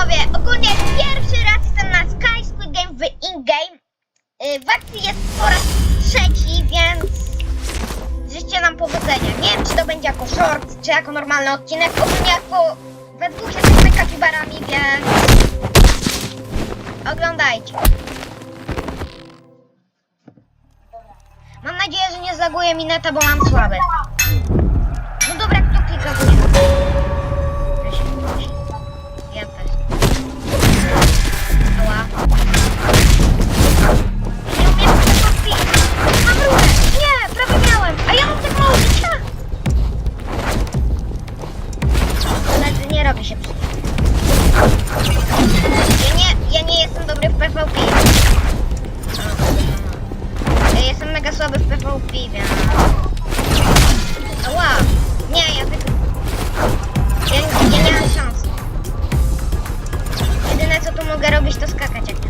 widzowie, ogólnie pierwszy raz jestem na Sky Squid Game w in-game. Y, w akcji jest po raz trzeci, więc życzę nam powodzenia. Nie wiem, czy to będzie jako short, czy jako normalny odcinek. Ogólnie jako we dwóch jesteśmy kapibarami, więc oglądajcie. Mam nadzieję, że nie zlaguje mi neta, bo mam słaby. No dobra, kto klika w mogę robić to skakać jak nie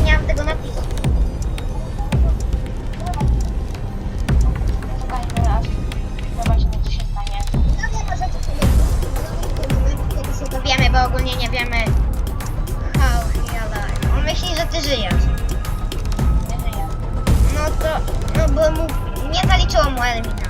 Wiley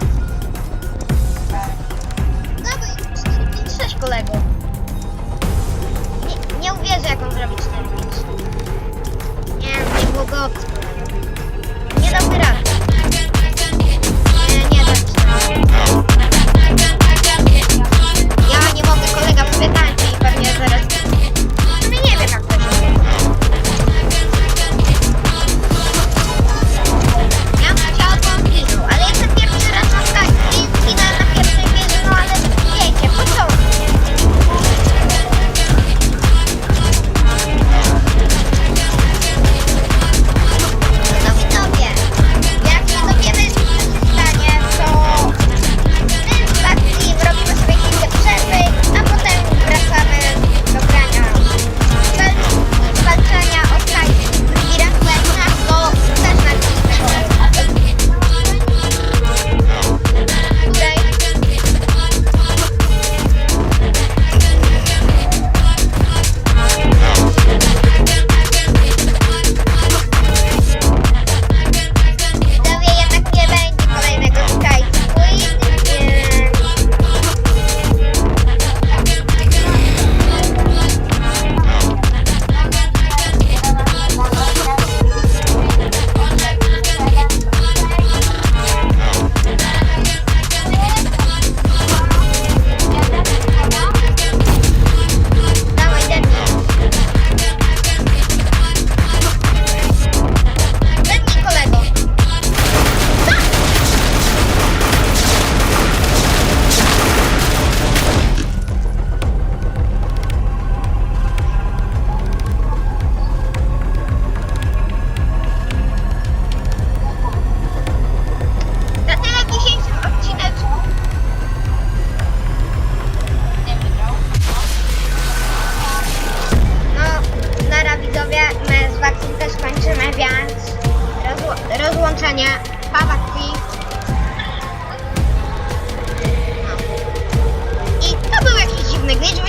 I to był jakiś dziwny glitch,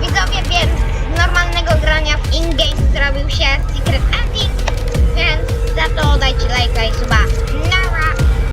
widzowie, więc z normalnego grania w in-game zrobił się Secret Ending, więc za to dajcie lajka i suba. No